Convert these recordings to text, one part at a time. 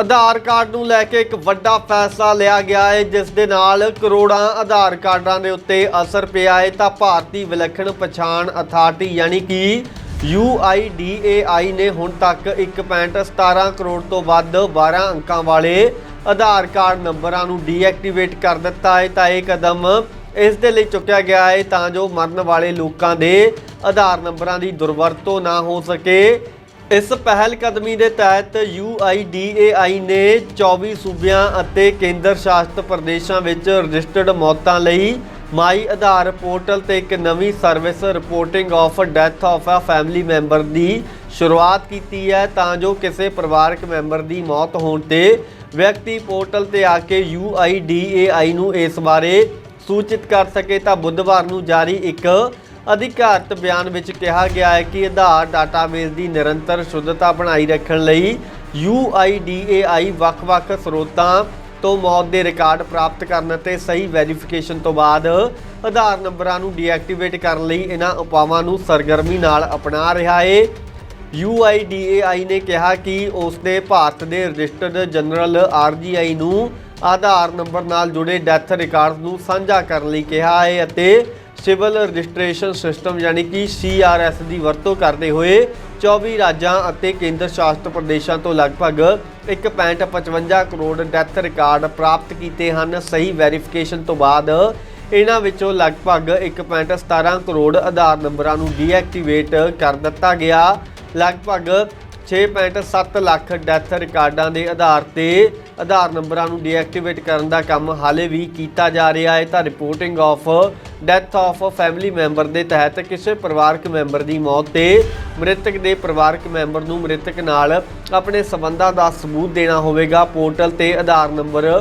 ਆਧਾਰ card ਨੂੰ ਲੈ ਕੇ ਇੱਕ ਵੱਡਾ ਫੈਸਲਾ ਲਿਆ ਗਿਆ ਹੈ, ਜਿਸ ਦੇ ਨਾਲ ਕਰੋੜਾਂ ਆਧਾਰ ਕਾਰਡਾਂ ਦੇ ਉੱਤੇ ਅਸਰ ਪਿਆ ਹੈ। ਤਾਂ ਭਾਰਤੀ ਵਿਲੱਖਣ ਪਛਾਣ ਅਥਾਰਟੀ ਯਾਨੀ ਕਿ UIDAI ਨੇ ਹੁਣ ਤੱਕ 1.17 ਕਰੋੜ ਤੋਂ ਵੱਧ 12 ਅੰਕਾਂ ਵਾਲੇ ਆਧਾਰ ਕਾਰਡ ਨੰਬਰਾਂ ਨੂੰ ਡੀਐਕਟੀਵੇਟ ਕਰ ਦਿੱਤਾ ਹੈ। ਤਾਂ ਇਹ ਕਦਮ ਇਸ ਦੇ ਲਈ ਚੁੱਕਿਆ ਗਿਆ ਹੈ ਤਾਂ ਜੋ ਮਰਨ ਵਾਲੇ ਲੋਕਾਂ ਦੇ ਆਧਾਰ ਨੰਬਰਾਂ ਦੀ ਦੁਰਵਰਤੋਂ ਨਾ ਹੋ ਸਕੇ। ਇਸ ਪਹਿਲ ਕਦਮੀ ਦੇ ਤਹਿਤ UIDAI ਨੇ 24 ਸੂਬਿਆਂ ਅਤੇ ਕੇਂਦਰ ਸ਼ਾਸਿਤ ਪ੍ਰਦੇਸ਼ਾਂ ਵਿੱਚ ਰਜਿਸਟਰਡ ਮੌਤਾਂ ਲਈ ਮਾਈ ਆਧਾਰ ਪੋਰਟਲ ਤੇ ਇੱਕ ਨਵੀਂ service reporting of death of a family member ਦੀ ਸ਼ੁਰੂਆਤ ਕੀਤੀ ਹੈ ਤਾਂ ਜੋ ਕਿਸੇ ਪਰਿਵਾਰਕ ਮੈਂਬਰ ਦੀ ਮੌਤ ਹੋਣ ਤੇ ਵਿਅਕਤੀ ਪੋਰਟਲ ਤੇ ਆ ਕੇ UIDAI ਨੂੰ ਇਸ ਬਾਰੇ ਸੂਚਿਤ ਕਰ ਸਕੇ ਤਾਂ ਬੁੱਧਵਾਰ ਨੂੰ ਜਾਰੀ ਇੱਕ ਅਧਿਕਾਰਤ ਬਿਆਨ ਵਿੱਚ ਕਿਹਾ ਗਿਆ ਹੈ ਕਿ ਆਧਾਰ ਡਾਟਾਬੇਸ ਦੀ ਨਿਰੰਤਰ ਸ਼ੁੱਧਤਾ ਬਣਾਈ ਰੱਖਣ ਲਈ UIDAI ਵੱਖ-ਵੱਖ ਸਰੋਤਾਂ ਤੋਂ ਮੌਤ ਦੇ ਰਿਕਾਰਡ ਪ੍ਰਾਪਤ ਕਰਨ ਅਤੇ ਸਹੀ ਵੈਰੀਫਿਕੇਸ਼ਨ ਤੋਂ ਬਾਅਦ ਆਧਾਰ ਨੰਬਰਾਂ ਨੂੰ ਡੀਐਕਟੀਵੇਟ ਕਰਨ ਲਈ ਇਹਨਾਂ ਉਪਾਵਾਂ ਨੂੰ ਸਰਗਰਮੀ ਨਾਲ ਅਪਣਾ ਰਿਹਾ ਹੈ। UIDAI ਨੇ ਕਿਹਾ ਕਿ ਉਸ ਨੇ ਭਾਰਤ ਦੇ ਰਜਿਸਟਰਡ ਜਨਰਲ RGI ਨੂੰ ਆਧਾਰ ਨੰਬਰ ਨਾਲ ਜੁੜੇ ਡੈਥ ਰਿਕਾਰਡਸ ਨੂੰ ਸਾਂਝਾ ਕਰਨ ਲਈ ਕਿਹਾ ਹੈ ਅਤੇ ਸਿਵਲ ਰਜਿਸਟ੍ਰੇਸ਼ਨ ਸਿਸਟਮ ਯਾਨੀ ਕਿ CRS ਦੀ ਵਰਤੋਂ ਕਰਦੇ ਹੋਏ 24 ਰਾਜਾਂ ਅਤੇ ਕੇਂਦਰ ਸ਼ਾਸਿਤ ਪ੍ਰਦੇਸ਼ਾਂ ਤੋਂ ਲਗਭਗ 1.55 ਕਰੋੜ ਡੈਥ ਰਿਕਾਰਡ ਪ੍ਰਾਪਤ ਕੀਤੇ ਹਨ। ਸਹੀ ਵੈਰੀਫਿਕੇਸ਼ਨ ਤੋਂ ਬਾਅਦ ਇਹਨਾਂ ਵਿੱਚੋਂ ਲਗਭਗ 1.17 ਕਰੋੜ ਆਧਾਰ ਨੰਬਰਾਂ ਨੂੰ ਡੀਐਕਟੀਵੇਟ ਕਰ ਦਿੱਤਾ ਗਿਆ। ਲਗਭਗ 6.7 ਲੱਖ ਡੈਥ ਰਿਕਾਰਡਾਂ ਦੇ ਆਧਾਰ ਤੇ ਆਧਾਰ ਨੰਬਰਾਂ ਨੂੰ ਡੀਐਕਟੀਵੇਟ ਕਰਨ ਦਾ ਕੰਮ ਹਾਲੇ ਵੀ ਕੀਤਾ ਜਾ ਰਿਹਾ ਹੈ। ਤਾਂ reporting of death of family member ਦੇ ਤਹਿਤ ਕਿਸੇ ਪਰਿਵਾਰਕ ਮੈਂਬਰ ਦੀ ਮੌਤ ਤੇ ਮ੍ਰਿਤਕ ਦੇ ਪਰਿਵਾਰਕ ਮੈਂਬਰ ਨੂੰ ਮ੍ਰਿਤਕ ਨਾਲ ਆਪਣੇ ਸਬੰਧਾਂ ਦਾ ਸਬੂਤ ਦੇਣਾ ਹੋਵੇਗਾ। ਪੋਰਟਲ ਤੇ Aadhaar number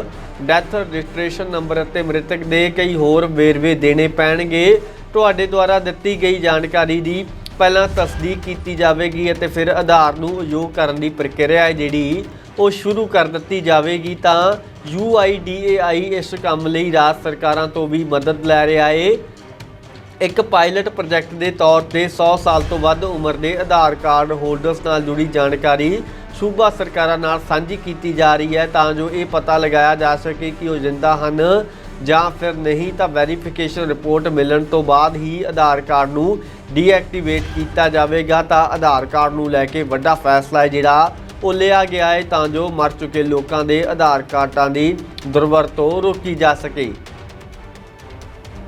death registration number ਅਤੇ ਮ੍ਰਿਤਕ ਦੇ ਕਈ ਹੋਰ ਵੇਰਵੇ ਦੇਣੇ ਪੈਣਗੇ। ਤੁਹਾਡੇ ਦੁਆਰਾ ਦਿੱਤੀ ਗਈ ਜਾਣਕਾਰੀ ਦੀ ਪਹਿਲਾਂ ਤਸਦੀਕ ਕੀਤੀ ਜਾਵੇਗੀ ਅਤੇ ਫਿਰ ਆਧਾਰ ਨੂੰ ਉਪਯੋਗ ਕਰਨ ਦੀ ਪ੍ਰਕਿਰਿਆ ਹੈ ਜਿਹੜੀ ਉਹ ਸ਼ੁਰੂ ਕਰ ਦਿੱਤੀ ਜਾਵੇਗੀ ਤਾਂ UIDAI ਇਸ ਕੰਮ ਲਈ ਰਾਜ ਸਰਕਾਰਾਂ ਤੋਂ ਵੀ ਮਦਦ ਲੈ ਰਿਹਾ ਏ। ਇੱਕ ਪਾਇਲਟ ਪ੍ਰੋਜੈਕਟ ਦੇ ਤੌਰ ਤੇ 100 ਸਾਲ ਤੋਂ ਵੱਧ ਉਮਰ ਦੇ ਆਧਾਰ ਕਾਰਡ ਹੋਲਡਰਸ ਨਾਲ ਜੁੜੀ ਜਾਣਕਾਰੀ ਸੂਬਾ ਸਰਕਾਰਾਂ ਨਾਲ ਸਾਂਝੀ ਕੀਤੀ ਜਾ ਰਹੀ ਹੈ ਤਾਂ ਜੋ ਇਹ ਪਤਾ ਲਗਾਇਆ ਜਾ ਸਕੇ ਕਿ ਉਹ ਜਿੰਦਾ ਹਨ ਜਾਂ ਫਿਰ ਨਹੀਂ ਤਾਂ ਵੈਰੀਫਿਕੇਸ਼ਨ ਰਿਪੋਰਟ ਮਿਲਣ ਤੋਂ ਬਾਅਦ ਹੀ ਆਧਾਰ ਕਾਰਡ ਨੂੰ ਡੀਐਕਟੀਵੇਟ ਕੀਤਾ ਜਾਵੇਗਾ ਤਾਂ ਆਧਾਰ ਕਾਰਡ ਨੂੰ ਲੈ ਕੇ ਵੱਡਾ ਫੈਸਲਾ ਹੈ ਜਿਹੜਾ ਉਹ ਲਿਆ ਗਿਆ ਹੈ ਤਾਂ ਜੋ ਮਰ ਚੁੱਕੇ ਲੋਕਾਂ ਦੇ ਆਧਾਰ ਕਾਰਡਾਂ ਦੀ ਦੁਰਵਰਤੋਂ ਰੋਕੀ ਜਾ ਸਕੇ।